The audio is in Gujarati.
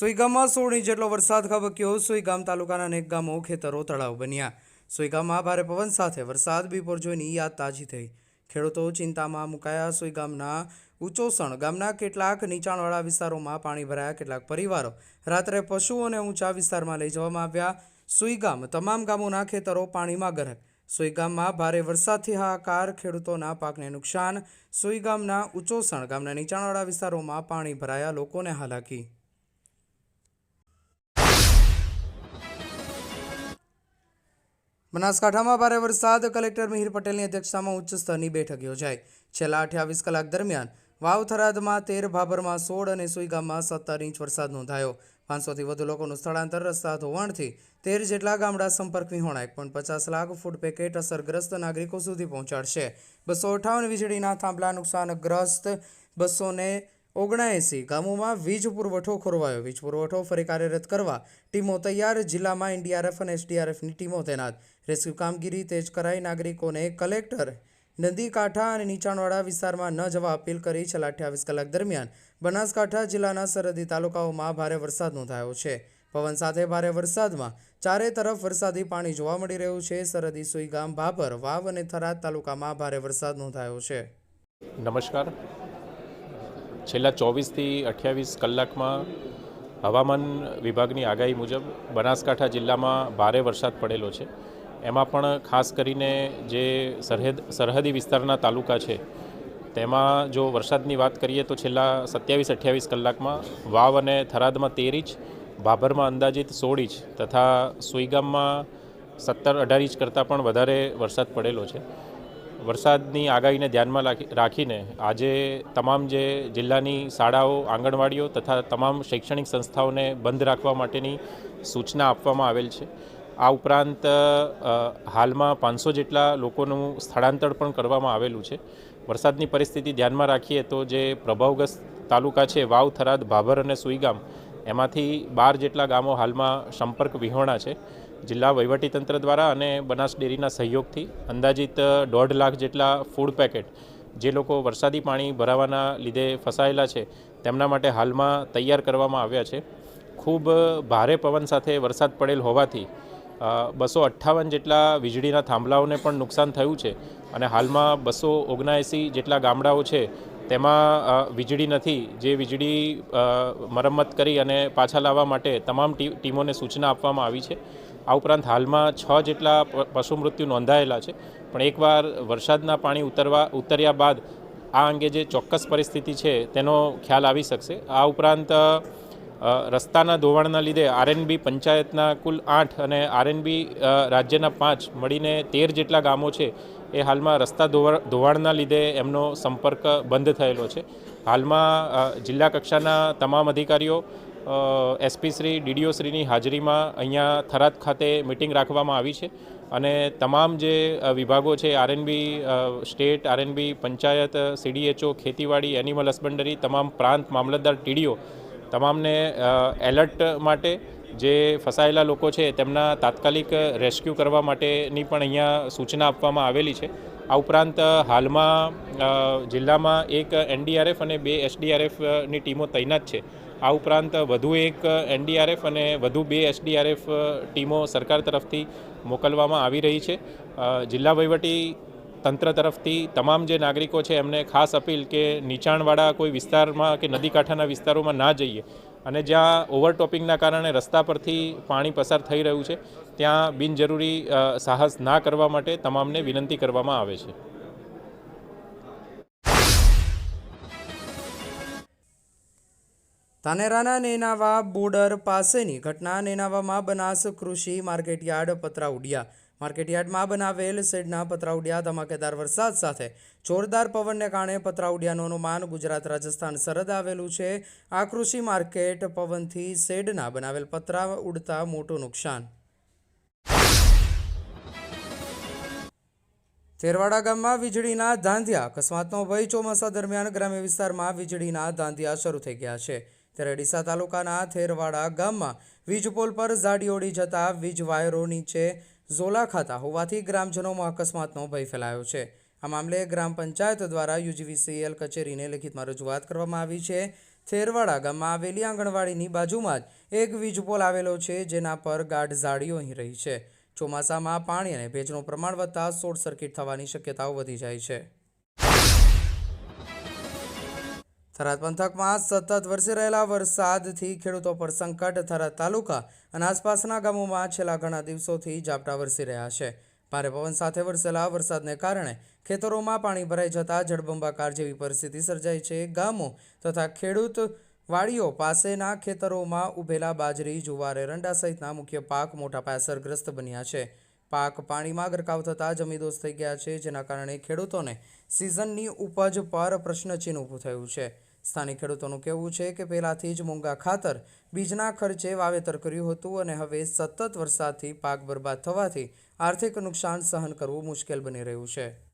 સોઈગામમાં સોળ ઇંચ જેટલો વરસાદ ખાબક્યો સોઈગામ તાલુકાના અનેક ગામો ખેતરો તળાવ બન્યા. સોઈગામમાં ભારે પવન સાથે વરસાદ બપોર જોઈની યાદ તાજી થઈ. ખેડૂતો ચિંતામાં મુકાયા સોઈગામના ઉચોસણ. ગામના કેટલાક નીચાણવાળા વિસ્તારોમાં પાણી ભરાયા કેટલાક પરિવારો. રાત્રે પશુઓને ઊંચા વિસ્તારમાં લઈ જવામાં આવ્યા. સુઈગામ તમામ ગામોના ખેતરો પાણીમાં ગરક. સુઈગામમાં ભારે વરસાદથી હાહાકાર, ખેડૂતોના પાકને નુકસાન. સુઈગામના ઉચોસણ. ગામના નીચાણવાળા વિસ્તારોમાં પાણી ભરાયા લોકોને હાલાકી. બનાસકાંઠામાં ભારે વરસાદ. કલેક્ટર મિહિર પટેલની અધ્યક્ષતામાં ઉચ્ચ સ્તરની બેઠક યોજાઈ. છેલ્લા અઠ્યાવીસ કલાક દરમિયાન વાવ થરાદમાં તેર, ભાભરમાં સોળ અને સુઈગામમાં સત્તર ઇંચ વરસાદ નોંધાયો. પાંચસોથી વધુ લોકોનું સ્થળાંતર રસ્તા ધોવાણથી તેર જેટલા ગામડા સંપર્ક વિહોણા પોઈન્ટ પચાસ લાખ ફૂડ પેકેટ અસરગ્રસ્ત નાગરિકો સુધી પહોંચાડશે. બસો અઠ્ઠાવન વીજળીના થાંભલા નુકસાનગ્રસ્ત બસોને ઓગણએંસી ગામોમાં વીજ પુરવઠો ખોરવાયો. વીજ પુરવઠો ફરી કાર્યરત કરવા ટીમો તૈયાર. જિલ્લામાં એનડીઆરએફ અને એસડીઆરએફની ટીમો તૈનાત. રેસ્ક્યુ કામગીરી તેજ કરાઈ. નાગરિકોને કલેક્ટર નદીકાંઠા અને નીચાણવાળા વિસ્તારમાં ન જવા અપીલ કરી. છેલ્લા અઠ્યાવીસ કલાક દરમિયાન બનાસકાંઠા જિલ્લાના સરહદી તાલુકાઓમાં ભારે વરસાદ નોંધાયો છે. પવન સાથે ભારે વરસાદમાં ચારે તરફ વરસાદી પાણી જોવા મળી રહ્યું છે. સરહદી સુઈગામ, ભાભર, વાવ અને થરાદ તાલુકામાં ભારે વરસાદ નોંધાયો છે. નમસ્કાર. છેલ્લા ચોવીસથી અઠ્યાવીસ કલાકમાં હવામાન વિભાગની આગાહી મુજબ બનાસકાંઠા જિલ્લામાં ભારે વરસાદ પડેલો છે. એમાં પણ ખાસ કરીને જે સરહદ, સરહદી વિસ્તારના તાલુકા છે, તેમાં જો વરસાદની વાત કરીએ તો છેલ્લા સત્યાવીસ, અઠ્યાવીસ કલાકમાં વાવ અને થરાદમાં તેર ઇંચ ભાભરમાં અંદાજિત સોળ ઇંચ તથા સુઈગામમાં સત્તર અઢાર ઇંચ કરતાં પણ વધારે વરસાદ પડેલો છે. વરસાદની આગાહીને ધ્યાનમાં રાખી- રાખીને આજે તમામ જે જિલ્લાની શાળાઓ, આંગણવાડીઓ તથા તમામ શૈક્ષણિક સંસ્થાઓને બંધ રાખવા માટેની સૂચના આપવામાં આવેલ છે. આ ઉપરાંત હાલમાં પાંચસો જેટલા લોકોનું સ્થળાંતર પણ કરવામાં આવેલું છે. વરસાદની પરિસ્થિતિ ધ્યાનમાં રાખીએ તો જે પ્રભાવગ્રસ્ત તાલુકા છે, વાવ, થરાદ, ભાભર અને સુઈગામ, એમાંથી બાર જેટલા ગામો હાલમાં સંપર્ક વિહોણા છે. જિલ્લા વહીવટીતંત્ર દ્વારા અને બનાસ ડેરીના સહયોગથી અંદાજિત દોઢ લાખ જેટલા ફૂડ પેકેટ જે લોકો વરસાદી પાણી ભરાવાના લીધે ફસાયેલા છે, તેમના માટે હાલમાં તૈયાર કરવામાં આવ્યા છે. ખૂબ ભારે પવન સાથે વરસાદ પડેલ હોવાથી બસો અઠ્ઠાવન જેટલા વીજળીના થાંભલાઓને પણ નુકસાન થયું છે અને હાલમાં બસો ઓગણએંસી જેટલા ગામડાઓ છે, તેમાં વીજળી નથી. જે વીજળી મરમ્મત કરી અને પાછા લાવવા માટે તમામ ટીમોને સૂચના આપવામાં આવી છે. આ ઉપરાંત હાલમાં છ જેટલા પશુ મૃત્યુ નોંધાયેલા છે. પણ એકવાર વરસાદના પાણી ઉતરવા, ઉતર્યા બાદ આ અંગે જે ચોક્કસ પરિસ્થિતિ છે તેનો ખ્યાલ આવી શકશે. આ ઉપરાંત રસ્તાના ધોવાણના લીધે આરએનબી પંચાયતના કુલ આઠ અને આરએનબી રાજ્યના પાંચ મળીને તેર જેટલા ગામો છે એ હાલમાં રસ્તા ધોવા- ધોવાણના લીધે એમનો સંપર્ક બંધ થયેલો છે. હાલમાં જિલ્લા કક્ષાના તમામ અધિકારીઓ એસપી શ્રી ડીડીઓ શ્રીની હાજરીમાં અહીંયા થરાદ ખાતે મિટિંગ રાખવામાં આવી છે અને તમામ જે વિભાગો છે, R N B state, R N B, panchayat, C D H O, ખેતીવાડી, એનિમલ હસબન્ડરી, તમામ પ્રાંત, મામલતદાર ટીડીઓ તમામને એલર્ટ માટે જે ફસાયેલા લોકો છે તેમના તાત્કાલિક રેસ્ક્યુ કરવા માટેની પણ અહીંયા સૂચના આપવામાં આવેલી છે. આ ઉપરાંત હાલમાં જિલ્લામાં એક એનડીઆરએફ અને બે એસડીઆરએફની ટીમો તૈનાત છે. આ ઉપરાંત વધુ એક એનડીઆરએફ અને વધુ બે એસડીઆરએફ ટીમો સરકાર તરફથી મોકલવામાં આવી રહી છે. જિલ્લા વહીવટી તંત્ર તરફથી તમામ જે નાગરિકો છે, એમને ખાસ અપીલ કે નીચાણવાળા કોઈ વિસ્તારમાં કે નદી કાંઠાના વિસ્તારોમાં ના જઈએ અને જ્યાં ઓવરટોપિંગના કારણે રસ્તા પરથી પાણી પસાર થઈ રહ્યું છે, ત્યાં બિનજરૂરી સાહસ ના કરવા માટે તમામને વિનંતી કરવામાં આવે છે. તાનેરાના નેનાવા બોર્ડર પાસેની ઘટના. નેનાવામાં બનાસ કૃષિ માર્કેટયાર્ડ પતરા ઉડ્યા માર્કેટયાર્ડમાં બનાવેલ શેડના પતરા ઉડ્યા ધમાકેદાર વરસાદ સાથે જોરદાર પવનને કારણે પતરાઉડિયાનું અનુમાન ગુજરાત, રાજસ્થાન સરહદ આવેલું છે. આ કૃષિ માર્કેટ પવનથી શેડના બનાવેલ પતરા ઉડતા મોટું નુકસાન. તેરવાડા ગામમાં વીજળીના ધાંધિયા. અકસ્માતનો ભય ચોમાસા દરમિયાન ગ્રામ્ય વિસ્તારમાં વીજળીના ધાંધિયા શરૂ થઈ ગયા છે. ત્યારે ડીસા તાલુકાના થેરવાડા ગામમાં વીજપોલ પર ઝાડી ઓડી જતા વીજ વાયરો નીચે ઝોલા ખાતા હોવાથી ગ્રામજનોમાં અકસ્માતનો ભય ફેલાયો છે. આ મામલે ગ્રામ પંચાયત દ્વારા યુજીવીસીએલ કચેરીને લેખિતમાં રજૂઆત કરવામાં આવી છે. થેરવાડા ગામમાં આવેલી આંગણવાડીની બાજુમાં જ એક વીજપોલ આવેલો છે, જેના પર ગાઢ ઝાડીઓ અહીં રહી છે. ચોમાસામાં પાણી અને ભેજનું પ્રમાણ વધતા શોર્ટ સર્કિટ થવાની શક્યતાઓ વધી જાય છે. થરાદ પંથકમાં સતત વરસી રહેલા વરસાદથી ખેડૂતો પર સંકટ, થરાદ તાલુકા અને આસપાસના ગામોમાં છેલ્લા ઘણા દિવસોથી ઝાપટા વરસી રહ્યા છે. ભારે પવન સાથે વરસેલા વરસાદને કારણે ખેતરોમાં પાણી ભરાઈ જતા જળબંબાકાર જેવી પરિસ્થિતિ સર્જાઈ છે. ગામો તથા ખેડૂત વાડીઓ પાસેના ખેતરોમાં ઉભેલા બાજરી, જુવાર એરંડા સહિતના મુખ્ય પાક મોટા પાયે અસરગ્રસ્ત બન્યા છે. પાક પાણીમાં ગરકાવ થતાં જમીદોસ્ત થઈ ગયા છે, જેના કારણે ખેડૂતોને સિઝનની ઉપજ પર પ્રશ્નચિહ્ન ઊભું થયું છે. સ્થાનિક ખેડૂતોનું કહેવું છે કે પહેલાંથી જ મૂંગા ખાતર, બીજના ખર્ચે વાવેતર કર્યું હતું અને હવે સતત વરસાદથી પાક બરબાદ થવાથી આર્થિક નુકસાન સહન કરવું મુશ્કેલ બની રહ્યું છે.